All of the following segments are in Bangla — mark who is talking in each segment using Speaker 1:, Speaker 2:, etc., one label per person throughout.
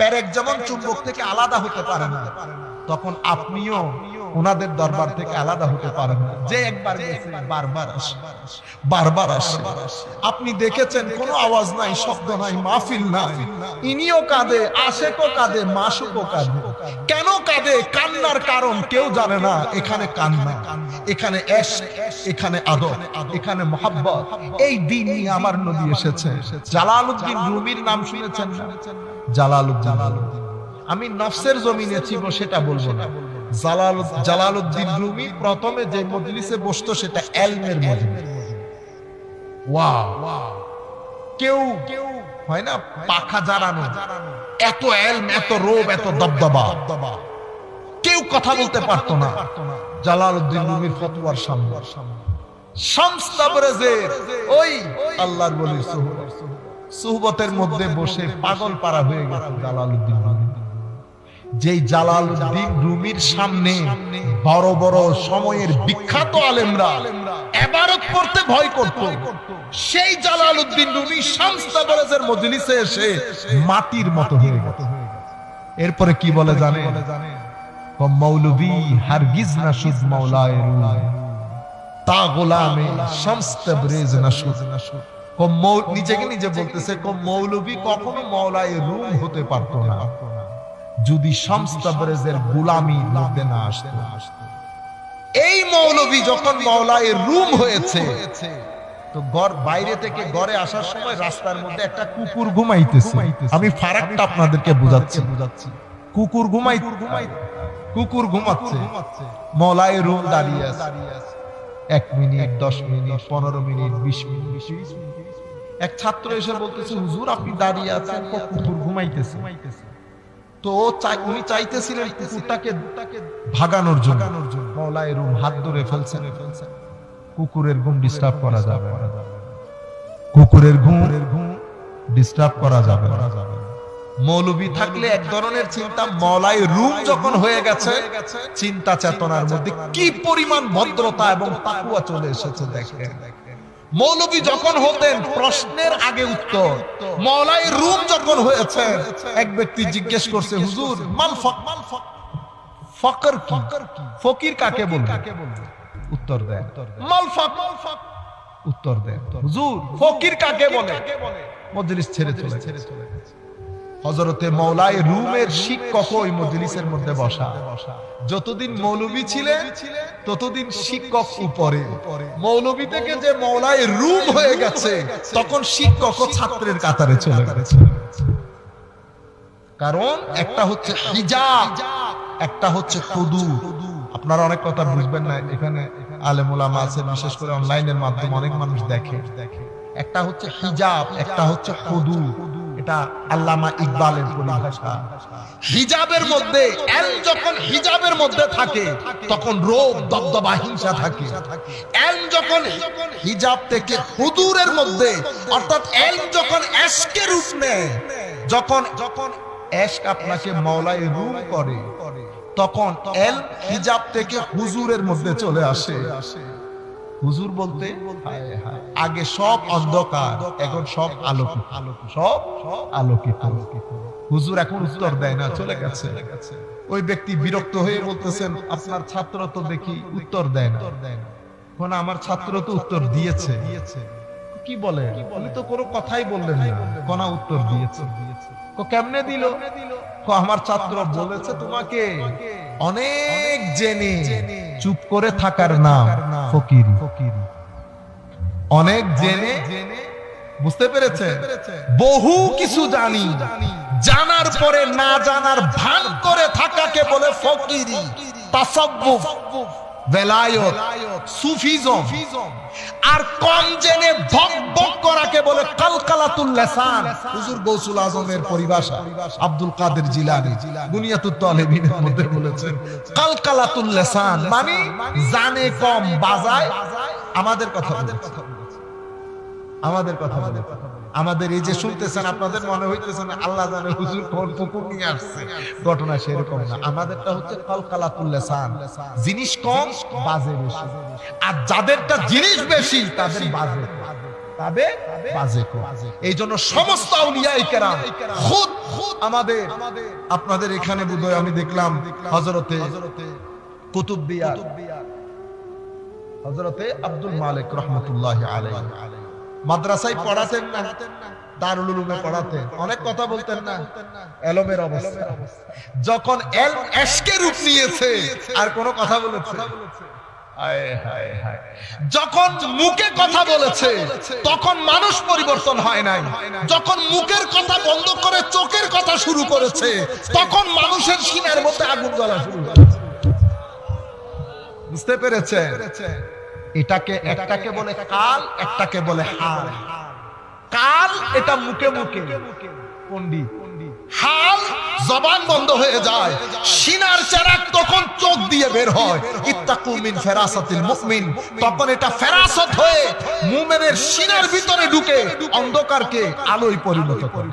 Speaker 1: পেরেক যেমন চুম্বক থেকে আলাদা হতে পারে না তখন আপনিও ওনাদের দরবার থেকে আলাদা হতে পারেন যে একবার গেছে, বারবার আসে বারবার আসে। আপনি দেখেছেন, কোনো আওয়াজ নাই, শব্দ নাই, মাহফিল নাই। ইনিও কাঁদে, আশেকও কাঁদে, মাসুকও কাঁদে। কেন কাঁদে? কান্নার কারণ কেউ জানে না, এখানে কান্না, এখানে এস এখানে আদর এখানে মোহাব্বত। এই দিন আমার নবী এসেছে। জালালউদ্দিন রুমির নাম শুনেছেন জালালউদ্দিন আমি নফসের জমিনে ছিল সেটা বলব না। রুমি প্রথমে যে মজলিসে বসতো সেটা এলমের মজলিস। কেউ কেউ হয় না, পাখা জারানো এত এলম, এত রোব, এত দবদবা। কেউ কথা বলতে পারতো না জালালউদ্দিন রুমির ফতোয়ার সামনে। ওই সুহবতের মধ্যে বসে পাগল পারা হয়ে গেছে জালালউদ্দিন রুমি। যেই জালালউদ্দিন রুমির সামনে বড় বড় সময়ের বিখ্যাত আলেমরা এবারত করতে ভয় করত। সেই জালালউদ্দিন রুমি শামস তাবরেজের মজলিসে এসে মাটির মতো হয়ে এরপরে কি বলে জানে? ও মৌলভী হারগিজ না সুদ রুম তা গোলামে না সুদ ও মৌ- নিজেকে নিজে বলতেছে কো মৌলভী কখনো মৌলায় রুম হতে পারতো না। যদি শামস তাবরেজের গোলামির মধ্যে না আসতো। এই মৌলভী যখন মৌলায় রুম হয়েছে, তো ঘর বাইরে থেকে ঘরে আসার সময় রাস্তার মধ্যে একটা কুকুর ঘুমাইতেছে। আমি ফারাকটা আপনাদেরকে বোঝাচ্ছি। বোঝাচ্ছি কুকুর ঘুমাই ঘুমাই কুকুর ঘুমাচ্ছে। মৌলায় রুম দাঁড়িয়ে আছে। এক মিনিট, দশ মিনিট, পনেরো মিনিট, বিশ মিনিট। এক ছাত্র এসে বলতেছে, হুজুর, আপনি দাঁড়িয়ে আছেন কুকুর ঘুমাইতেছে। তো উনি চাইতেছিলেন কুকুরটাকে ভাগানোর জন্য। মৌলায় রুম হাত ধরে ফেলছেন। কুকুরের ঘুম ডিস্টার্ব করা যাবে। কুকুরের ঘুম ডিস্টার্ব করা যাবে। মৌলবী থাকলে এক ধরনের চিন্তা মৌলাই রুম যখন হয়ে গেছে চিন্তা চেতনার মধ্যে কি পরিমাণ ভদ্রতা এবং তাকুয়া চলে এসেছে দেখেন। মৌলবী যখন হতেন প্রশ্নের আগে উত্তর। মৌলাই রুম যখন হয়েছে এক ব্যক্তি জিজ্ঞেস করছে হুজুর মাল ফক ফকর কি? ফকির কাকে বলবে? উত্তর দেন। মাল ফক উত্তর দেয় হুজুর ফকির কাকে বলে? মজলিস ছেড়ে চলে ছেড়ে চলে হজরতে মৌলাই রুমের শিক্ষক ওই মজলিসের মধ্যে বসা। যতদিন মৌলবী ছিলেন, ততদিন শিক্ষক উপরে। মৌলবী থেকে যে মৌলাই রুম হয়ে গেছে, তখন শিক্ষক ছাত্রের কাতারে চলে গেছে। কারণ একটা হচ্ছে হিজাব, একটা হচ্ছে খুদু। আপনারা অনেক কথা বুঝবেন না, এখানে আলেমুলামা আছে, বিশেষ করে অনলাইনের মাধ্যমে অনেক মানুষ দেখে। একটা হচ্ছে হিজাব, একটা হচ্ছে খুদু। এটা আল্লামা ইকবালের পরিভাষা। হিজাবের মধ্যে, এল যখন হিজাবের মধ্যে থাকে, তখন রোগ দবদবা হিংসা থাকে। এল যখন হিজাব থেকে হুদুরের মধ্যে, অর্থাৎ এল যখন এসকে রূপ নেয় যখন যখন এশক আপনাকে মৌলায় রুম করে, তখন এল হিজাব থেকে হুজুরের মধ্যে চলে আসে। হুজুর বলতে, আগে সব অন্ধকার, এখন সব আলোকিত। সব আলোকিত। হুজুর এখন উত্তর দেয় না, চলে গেছে। ওই ব্যক্তি বিরক্ত হয়ে বলতেছেন, আপনার ছাত্র তো দেখি উত্তর দেয় না। কোন আমার ছাত্র তো উত্তর দিয়েছে। কি বলে? উনি তো কোনো কথাই বললেন না কোনা উত্তর দিয়েছে। কো, কেমনে দিল? আমার ছাত্র বলেছে তোমাকে, অনেক জেনে চুপ করে থাকার নাম ফকির। অনেক জেনে বুঝতে পেরেছে? বহু কিছু জানি। জানার পরে না জানার ভান করে থাকাকে বলে ফকিরি বেলায়ত, সুফিজম। আর কম জেনে ভক ভক করাকে বলে কালকালাতুল লেসান। হুজুর গৌসুল আজমের পরিভাষা, আব্দুল কাদের জিলানী বুনিয়াতুত তালেবিনের মধ্যে বলেছেন, কালকালাতুল লেসান মানে জানে কম, বাজায়, আমাদের কথা আমাদের কথা বলে আমাদের এই যে শুনতেছেন, আপনাদের মনে হইতেছে না আল্লাহ জানে হুজুর কোন কুকুর নিয়ে আসছে। ঘটনা সেরকম না। আমাদেরটা হচ্ছে কলকালাতুল লিসান। জিনিস কম, বাজে বেশি। আর যাদেরটা জিনিস বেশি, তাদের বাজে এই জন্য সমস্ত আমাদের। আপনাদের এখানে বোধহয় আমি দেখলাম হযরতে কুতুববিয়া হযরতে আব্দুল মালিক রাহমাতুল্লাহি আলাইহি। মাদ্রাসায় পড়াতেন না, দারুল উলুমে পড়াতেন। অনেক কথা বলতেন না, এলমের অবস্থা। যখন এল এশকে রূপ নিয়েছে, আর কোনো কথা বলেছে। যখন মুখে কথা বলেছে, তখন মানুষ পরিবর্তন হয় নাই। যখন মুখের কথা বন্ধ করে চোখের কথা শুরু করেছে, তখন মানুষের সিনার মধ্যে আগুন জ্বলা শুরু করেছে। বুঝতে পেরেছে এটাকে একটাকে বলে কাল একটাকে বলে হাল। কাল এটা মুখে মুখে। পন্ডিত হাল জবান বন্ধ হয়ে যায়। সিনার চেরাক তখন চোখ দিয়ে বের হয়। ইত্তাকু মিন ফেরাসাতিল মুমিন। তখন এটা ফেরাসত হয়ে মুমিনের সিনার ভিতরে ঢুকে অন্ধকারকে আলোয় পরিণত করে।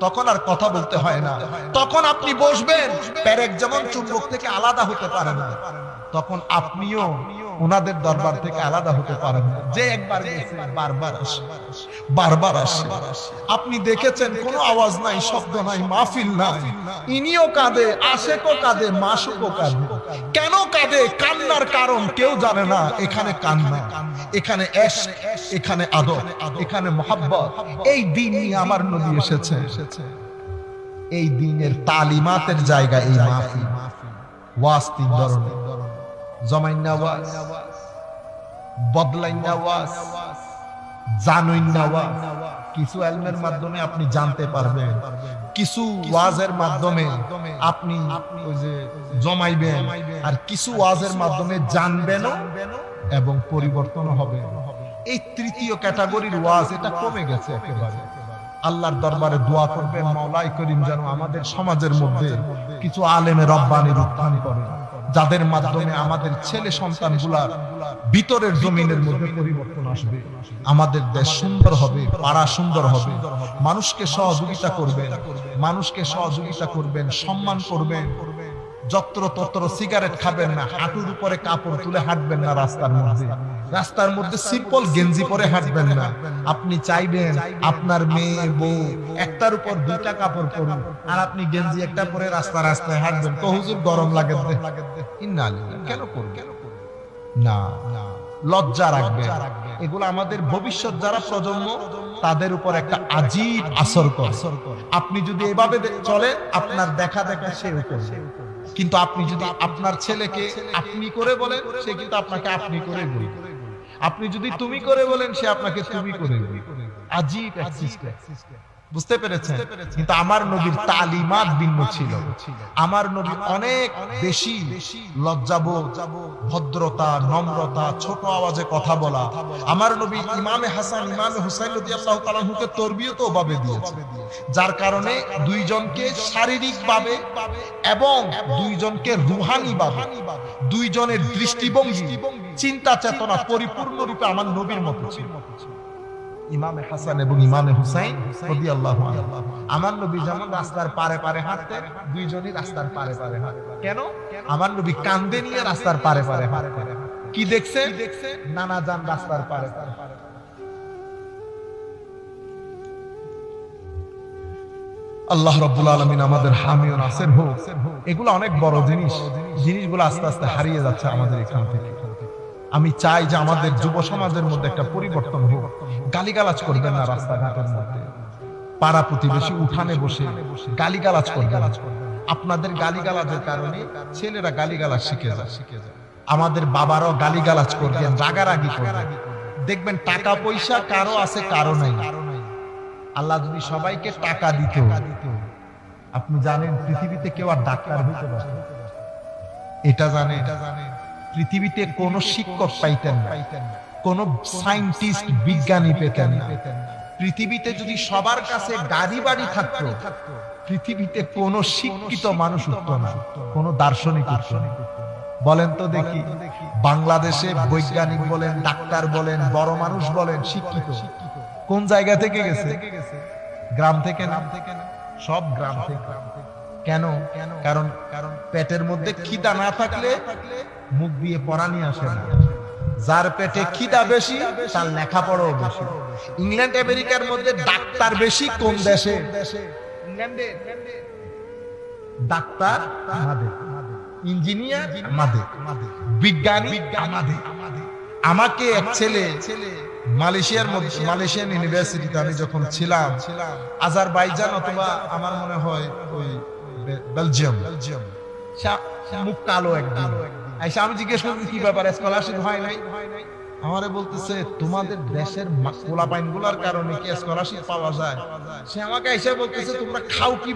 Speaker 1: তখন আর কথা বলতে হয় না। তখন আপনি বসবেন। প্যারেক যেমন চুম্বক থেকে আলাদা হতে পারে না। তখন আপনিও ওনাদের দরবার থেকে আলাদা হতে পারেন যে একবার গেছে বারবার আসে। বারবার আসে। আপনি দেখেছেন কোনো আওয়াজ নাই শব্দ নাই মাহফিল নাই। ইনিও কাঁদে আশেকও কাঁদে মাসুকও কাঁদে। কেন কাঁদে? কান্নার কারণ কেউ জানে না। এখানে কান্না এখানে এশ এখানে আদর এখানে মোহাব্বত। এই দিন নিয়ে আমার নদী এসেছে। এই দিনের তালিমাতের জায়গা এই মাহফিল। ওয়াজ তিন ধরনের। কিছু এলমের মাধ্যমে আপনি জানতে পারবেন। কিছু ওয়াজের মাধ্যমে আপনি জমাইবেন। আর কিছু ওয়াজের মাধ্যমে জানবেনও এবং পরিবর্তন হবে এই তৃতীয় ক্যাটাগরির ওয়াজ, এটা কমে গেছে একেবারে। আল্লাহর দরবারে দোয়া করবেন মাওলাই করিম যেন আমাদের সমাজের মধ্যে কিছু আলেমে রব্বানির উত্থান করে যাদের মাধ্যমে আমাদের ছেলে সন্তানগুলার ভিতরের জমিনের মধ্যে পরিবর্তন আসবে। আমাদের দেশ সুন্দর হবে, পাড়া সুন্দর হবে। মানুষকে সহযোগিতা করবেন, মানুষকে সহযোগিতা করবেন, সম্মান করবেন। যত্র তত্র সিগারেট খাবেন না, হাঁটুর উপরে কাপড় তুলে হাঁটবেন না রাস্তার মধ্যে। রাস্তার মধ্যে সিম্পল গেঞ্জি পরে হাঁটবেন না। আপনি চাইবেন আপনার মেয়ে, বউ, একটার উপর দুইটা কাপড় পরুন আর আপনি গেঞ্জি একটা পরে রাস্তা রাস্তায় হাঁটবেন। তো হুজুর গরম লাগে। কেন করবেন না, লজ্জা রাখবেন এগুলো আমাদের ভবিষ্যৎ যারা প্রজন্ম, তাদের উপর একটা আজীব আসর করে। আপনি যদি এভাবে চলে আপনার দেখা দেখা সে করবে কিন্তু আপনি যদি আপনার ছেলেকে আপনি করে বলেন, সে কিন্তু আপনাকে আপনি করে বলবে। আপনি যদি তুমি করে বলেন সে আপনাকে তুমি করে দেবে। আজীব। বুঝতে পেরেছেন? কিন্তু আমার নবীর তালিমাত ভিন্ন ছিল। আমার নবী অনেক বেশি লজ্জাবোধ, ভদ্রতা, নম্রতা, ছোট আওয়াজে কথা বলা। আমার নবী ইমামে হাসান, ইমামে হুসাইন রাদিয়াল্লাহু তাআলাহুকে তরবিয়ত ভাবে দিয়েছে। যার কারণে দুইজনকে শারীরিক ভাবে এবং দুইজনকে রুহানি ভাবে দুইজনের দৃষ্টিভঙ্গি চিন্তা চেতনা পরিপূর্ণ রূপে আমার নবীর মতো ছিল। ইমামে হাসান এবং ইমামে হুসাইন রাদিয়াল্লাহু আনহু। আমার নবী যেমন রাস্তার পারে পারে হাঁটতেন দুইজনই রাস্তার পারে পারে হাঁটতেন। কেন? আমার নবী কান্দে নিয়ে রাস্তার পারে পারে হাঁটতেন। কি দেখছে নানা যান রাস্তার পারে পারে আল্লাহ রব্বুল আলমিন আমাদের হামি ও নাসের হোক এগুলো অনেক বড় জিনিস। জিনিসগুলো আস্তে আস্তে হারিয়ে যাচ্ছে আমাদের এখান থেকে। আমি চাই যে আমাদের যুব সমাজের মধ্যে একটা পরিবর্তন হোক। গালিগালাজ করবেন না রাস্তাঘাটের মধ্যে। পাড়া প্রতিবেশী উঠানে বসে গালিগালাজ করবেন আপনাদের গালিগালাজের কারণে ছেলেরা গালিগালাজ শিখে যায়। আমাদের বাবারাও গালিগালাজ করবেন রাগারাগি করবেন। দেখবেন টাকা পয়সা কারও আছে কারও নাই। আল্লাহ যদি সবাইকে টাকা দিত আপনি জানেন পৃথিবীতে কেউ আর ডাক্তার হইতে পারে এটা জানে এটা জানে পৃথিবীতে কোন শিক্ষক পাইতেন না, কোন সায়েন্টিস্ট বিজ্ঞানী পেতেন না। পৃথিবীতে যদি সবার কাছে গাড়ি বাড়ি থাকতো, পৃথিবীতে কোন শিক্ষিত মানুষ উঠতো না, কোন দার্শনিক উঠতো বলেন তো দেখি, বাংলাদেশে বৈজ্ঞানিক বলেন, ডাক্তার বলেন, বড় মানুষ বলেন, শিক্ষিত, কোন জায়গা থেকে গেছে? গ্রাম থেকে নাম থেকে সব গ্রাম থেকে। কেন? কারণ কারণ পেটের মধ্যে খিদা না থাকলে মুখ দিয়ে পরানি আসে না। যার পেটে খিদা বেশি তার লেখাপড়াও বেশি। ইংল্যান্ড আমেরিকার মধ্যে ডাক্তার বেশি কোন দেশে। ডাক্তার আমাদের। ইঞ্জিনিয়ার আমাদের। বিজ্ঞানী আমাদের। আমাকে এক ছেলে মালয়েশিয়ার মধ্যে মালয়েশিয়ান ইউনিভার্সিটিতে আমি যখন ছিলাম আজারবাইজান অথবা আমার মনে হয় ওই বেলজিয়াম। বেলজিয়াম। মুখ কালো একদিন। আইসা জিজ্ঞেস কি ব্যাপার স্কলারশিপ হয় নাই? আমারে বলতেছে, তোমাদের দেশের পোলাপাইনগুলার কারণে কি স্কলারশিপ পাওয়া যায়? সে আমাকে এসে বলতেছে, তোমরা খাও কি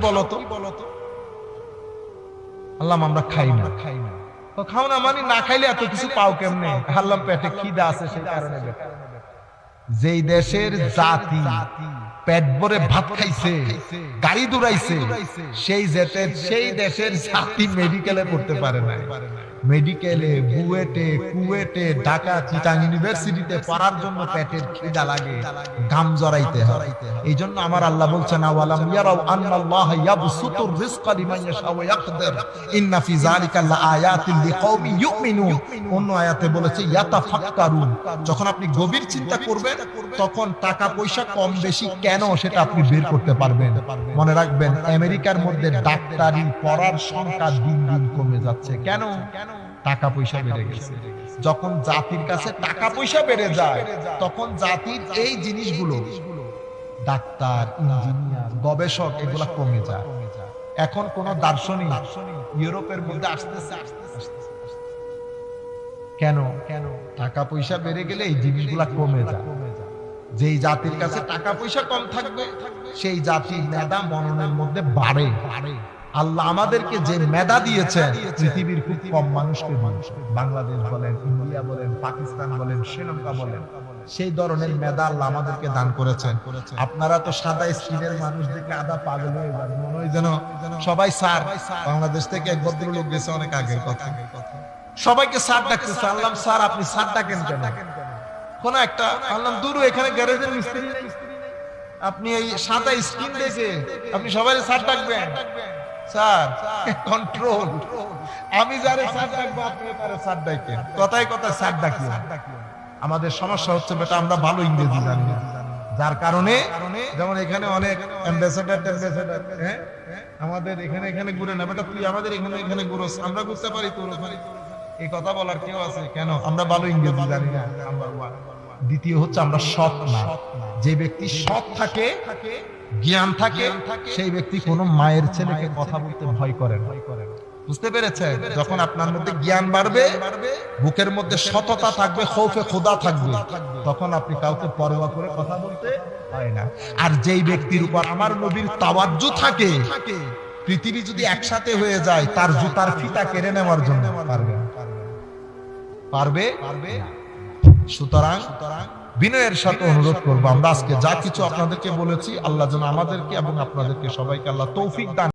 Speaker 1: আল্লাহ, আমরা খাই না। খাই না খাও না মানে না খাইলে এত কিছু পাও কেমনে? পেটে খিদা আছে সেই কারণে যেই দেশের জাতি পেট ভরে ভাত খাইছে, গাড়ি দৌড়াইছে সেই জেতের সেই দেশের জাতি মেডিকেলে পড়তে পারে না মেডিকেলে, বুয়েটে, কুয়েটে, ঢাকা, চিটাং ইউনিভার্সিটিতে পড়ার জন্য পেটের খিদা লাগে গাম জড়াইতে হয়। এই জন্য আমার আল্লাহ বলছেন, আওয়ালাম ইয়ারাও আন্নাল্লাহ ইয়াবসুতুর রিজকা লিমান ইয়াশা ওয়া ইয়াকদির। ইন্না ফি যালিকা লাআয়াতিন লিকাওমি ইউমিনুন। অন্য আয়াতে বলেছে ইয়াতাফাক্কারুন যখন আপনি গভীর চিন্তা করবেন, তখন টাকা পয়সা কম বেশি কেন সেটা আপনি বের করতে পারবেন? মনে রাখবেন, আমেরিকার মধ্যে ডাক্তারি পড়ার সংখ্যা দিন দিন কমে যাচ্ছে। কেন? টাকা পয়সা বেড়ে গেছে। যখন জাতির কাছে টাকা পয়সা বেড়ে যায়, তখন জাতির এই জিনিসগুলো, ডাক্তার, ইঞ্জিনিয়ার, গবেষক, এগুলা কমে যায়। এখন কোন দার্শনিক ইউরোপের মধ্যে আসতেছে। কেন? কেন টাকা পয়সা বেড়ে গেলে এই জিনিসগুলা কমে যায়। যেই জাতির কাছে টাকা পয়সা কম থাকবে, সেই জাতির মেধা মননের মধ্যে বাড়ে। আল্লাহ আমাদেরকে যে মেধা দিয়েছেন, পৃথিবীর খুব কম মানুষকে মানুষ বাংলাদেশ বলেন, ইন্ডিয়া বলেন, পাকিস্তান বলেন, শ্রীলঙ্কা বলেন, সেই ধরনের মেধা আল্লাহ আমাদেরকে দান করেছেন। আপনারা তো সাদা স্কিনের মানুষ দেখে আদা পাগল হয়ে যান, মনে হয় যেন সবাই স্যার, বাংলাদেশ থেকে এক ভদ্রলোক গেছে অনেক আগের কথা। সবাইকে স্যার ডাকতেছে আল্লাহ স্যার, আপনি স্যার ডাকেন কেন? কোন একটা আল্লাহ দূর, এখানে গ্যারেজের মিস্ত্রি। আপনি এই সাদা স্কিন দেখে আপনি সবাই স্যার ডাকবেন। স্যার কন্ট্রোল আমি যারে স্যার ডাকবো, আপনি তারে স্যার ডাকেন। কথায় কথায় স্যার আমাদের সমস্যা হচ্ছে বেটা, আমরা ভালো ইংরেজি জানি না। যার কারণে, যেমন এখানে অনেক অ্যাম্বাসেডার হ্যাঁ? আমাদের এখানে এখানে ঘুরে না। বেটা, তুই আমাদের এখানে এখানে ঘুরোস, আমরা ঘুরতে পারি তোর। এই কথা বলার কেউ আছে? কেন? আমরা ভালো ইংরেজি জানি না নাম্বার ওয়ান দ্বিতীয় হচ্ছে আমরা সৎ না। যে ব্যক্তি সৎ থাকে, জ্ঞান থাকে, সেই ব্যক্তি কোনো মায়ের ছেলেকে কথা বলতে ভয় করে না। বুঝতে পেরেছে যখন আপনার মধ্যে জ্ঞান বাড়বে, বুকের মধ্যে সততা থাকবে, খৌফে খোদা থাকবে, তখন আপনি কাউকে পরোয়া করে কথা বলতে হয় না। আর যেই ব্যক্তির উপর আমার নবীর তাওয়াজ্জু থাকে, পৃথিবী যদি একসাথে হয়ে যায়, তার জুতার ফিতা কেড়ে নেওয়ার জন্য পারবে না। পারবে? পারবে সুতরাং বিনয়ের সাথে অনুরোধ করব, আমরা আজকে যা কিছু আপনাদেরকে বলেছি, আল্লাহ যেন আমাদেরকে এবং আপনাদেরকে সবাইকে আল্লাহ তৌফিক দান